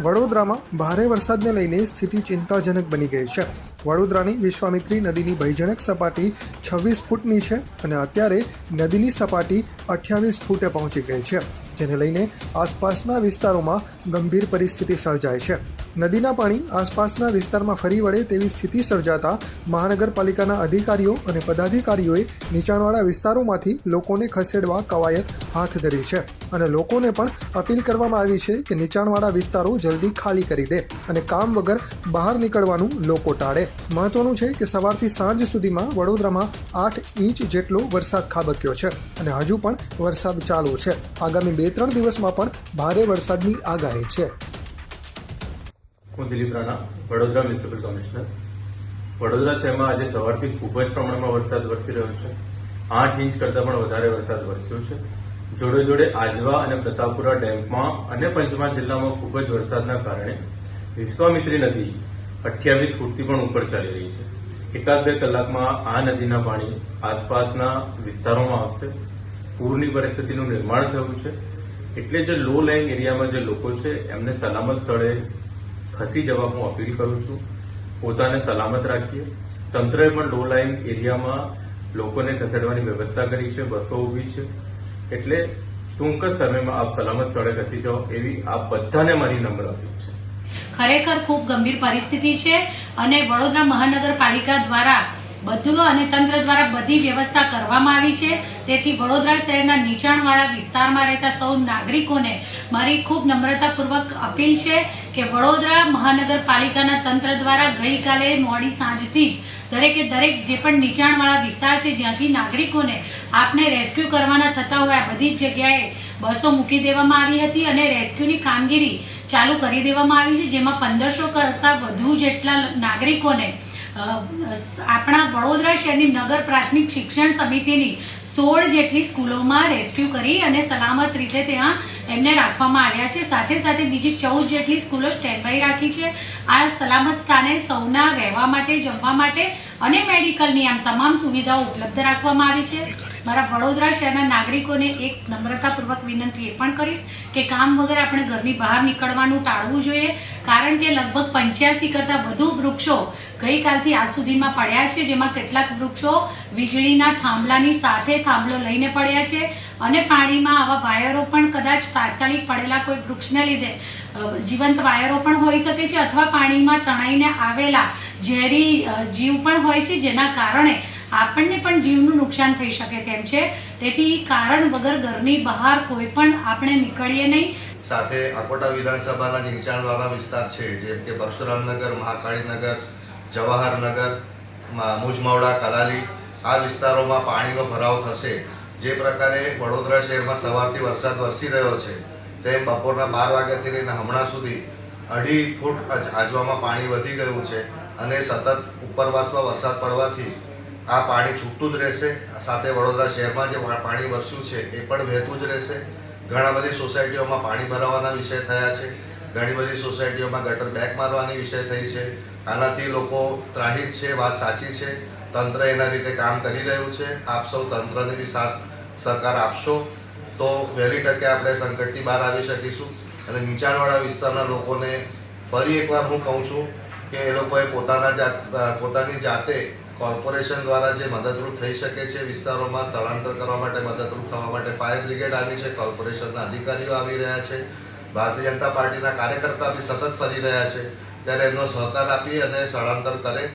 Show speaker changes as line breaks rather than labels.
વડોદરામાં ભારે વરસાદને લઈને સ્થિતિ ચિંતાજનક બની ગઈ છે. વડોદરાની વિશ્વામિત્રી નદીની ભયજનક સપાટી છવ્વીસ ફૂટની છે અને અત્યારે નદીની સપાટી અઠ્યાવીસ ફૂટે પહોંચી ગઈ છે, જેને લઈને આસપાસના વિસ્તારોમાં ગંભીર પરિસ્થિતિ સર્જાય છે. નદીના પાણી આસપાસના વિસ્તારમાં ફરી વળે તેવી સ્થિતિ સર્જાતા મહાનગરપાલિકાના અધિકારીઓ અને પદાધિકારીઓએ નીચાણવાળા વિસ્તારોમાંથી લોકોને ખસેડવા કવાયત હાથ ધરી છે અને લોકોને પણ અપીલ કરવામાં આવી છે કે નીચાણવાળા વિસ્તારો જલ્દી ખાલી કરી દે અને કામ વગર બહાર નીકળવાનું લોકો ટાળે. મહત્વનું છે કે સવારથી સાંજ સુધીમાં વડોદરામાં આઠ ઇંચ જેટલો વરસાદ ખાબક્યો છે અને હજુ પણ વરસાદ ચાલુ છે. આગામી બે ત્રણ દિવસમાં પણ ભારે વરસાદની આગાહી છે.
હું દિલીપ રાણા, વડોદરા મ્યુનિસિપલ કમિશનર. વડોદરા શહેરમાં આજે સવારથી ખૂબ જ પ્રમાણમાં વરસાદ વરસી રહ્યો છે. આઠ ઇંચ કરતાં પણ વધારે વરસાદ વરસ્યો છે. જોડે જોડે આજવા અને પ્રતાપપુરા ડેમમાં અને પંચમહાલ જિલ્લામાં ખૂબ જ વરસાદના કારણે વિશ્વામિત્રી નદી અઠ્યાવીસ ફૂટથી પણ ઉપર ચાલી રહી છે. એકાદ બે કલાકમાં આ નદીના પાણી આસપાસના વિસ્તારોમાં આવશે. પૂરની પરિસ્થિતિનું નિર્માણ થયું છે. એટલે જે લો લાઇંગ એરિયામાં જે લોકો છે, એમને સલામત સ્થળે ખસી જવા હું અપીલ કરું છું. પોતાને સલામત રાખીએ. તંત્રએ પણ લો લાઇન એરિયામાં લોકોને ખસેડવાની વ્યવસ્થા કરી છે, બસો ઊભી છે. એટલે ટૂંક જ સમયમાં આપ સલામત સ્થળે ખસી જાઓ એવી આપ બધાને મારી નમ્ર અપીલ છે.
ખરેખર ખૂબ ગંભીર પરિસ્થિતિ છે અને વડોદરા મહાનગરપાલિકા દ્વારા બધું અને તંત્ર દ્વારા બધી વ્યવસ્થા કરવામાં આવી છે. તેથી વડોદરા શહેરના નીચાણવાળા વિસ્તારમાં રહેતા સૌ નાગરિકોને મારી ખૂબ નમ્રતાપૂર્વક અપીલ છે કે વડોદરા મહાનગરપાલિકાના તંત્ર દ્વારા ગઈકાલે મોડી સાંજથી જ દરેકે દરેક જે પણ નીચાણવાળા વિસ્તાર છે જ્યાંથી નાગરિકોને આપને રેસ્ક્યુ કરવાના થતા હોય, આ બધી જ જગ્યાએ બસો મૂકી દેવામાં આવી હતી અને રેસ્ક્યુની કામગીરી ચાલુ કરી દેવામાં આવી છે, જેમાં પંદરસો કરતાં વધુ જેટલા નાગરિકોને આપણા વડોદરા શહેરની નગર પ્રાથમિક શિક્ષણ સમિતિની સોળ જેટલી સ્કૂલોમાં રેસ્ક્યુ કરી અને સલામત રીતે ત્યાં એમને રાખવામાં આવ્યા છે. સાથે સાથે બીજી ચૌદ જેટલી સ્કૂલો સ્ટેન્ડબાય રાખી છે. આ સલામત સ્થાને સૌના રહેવા માટે, જમવા માટે અને મેડિકલની આમ તમામ સુવિધાઓ ઉપલબ્ધ રાખવામાં આવી છે. મારા વડોદરા શહેરના નાગરિકોને એક નમ્રતાપૂર્વક વિનંતી એ પણ કરીશ કે કામ વગર આપણે ઘરની બહાર નીકળવાનું ટાળવું જોઈએ, કારણ કે લગભગ પંચ્યાસી કરતાં વધુ વૃક્ષો ગઈકાલથી આજ સુધીમાં પડ્યા છે, જેમાં કેટલાક વૃક્ષો વીજળીના થાંભલાની સાથે થાંભલો લઈને પડ્યા છે અને પાણીમાં આવા વાયરો પણ કદાચ તાત્કાલિક પડેલા કોઈ વૃક્ષને લીધે જીવંત વાયરો પણ હોઈ શકે છે અથવા પાણીમાં તણાઈને આવેલા ઝેરી જીવ પણ હોય છે, જેના કારણે આપણને પણ જીવનું નુકસાન થઈ શકે તેમ છે. તેથી કારણ વગર ઘરની બહાર કોઈ પણ આપણે નીકળીએ નહીં.
સાથે અકોટા વિધાનસભાના નીચાણવાળા વિસ્તાર છે, જેમ કે પરશુરામનગર, મહાકાળીનગર, જવાહરનગર મુજમવડા, કલાલી, આ વિસ્તારોમાં પાણીનો ભરાવ થશે. જે પ્રકારે વડોદરા શહેરમાં સવારથી વરસાદ વરસી રહ્યો છે, તેમ બપોરના બાર વાગ્યાથી લઈને હમણાં સુધી અઢી ફૂટ આજ- આજવામાં પાણી વધી ગયું છે અને સતત ઉપરવાસમાં વરસાદ પડવાથી આ પાણી છૂટતું જ રહેશે. સાથે વડોદરા શહેરમાં જે પાણી વરસ્યું છે, એ પણ વહેતું જ રહેશે. ઘણા બધી સોસાયટીઓમાં પાણી ભરાવાના વિષય થયા છે. ઘણી બધી સોસાયટીઓમાં ગટર બેક મારવાની વિષય થઈ છે. આનાથી લોકો ત્રાહિત છે વાત સાચી છે. તંત્ર એના રીતે કામ કરી રહ્યું છે. આપ સૌ તંત્રને બી સાથ, સહકાર આપશો તો વહેલી તકે આપણે સંકટથી બહાર આવી શકીશું. અને નીચાણવાળા વિસ્તારના લોકોને ફરી એકવાર હું કહું છું કે એ લોકોએ પોતાના જાત, પોતાની જાતે કોર્પોરેશન દ્વારા જે મદદરૂપ થઈ શકે છે વિસ્તારોમાં સ્થળાંતર કરવા માટે, મદદરૂપ થવા માટે ફાયર બ્રિગેડ આવી છે, કોર્પોરેશનના અધિકારીઓ આવી રહ્યા છે, ભારતીય જનતા પાર્ટીના કાર્યકર્તા બી સતત ફરી રહ્યા છે. ત્યારે એમનો સહકાર આપી અને સ્થળાંતર કરે.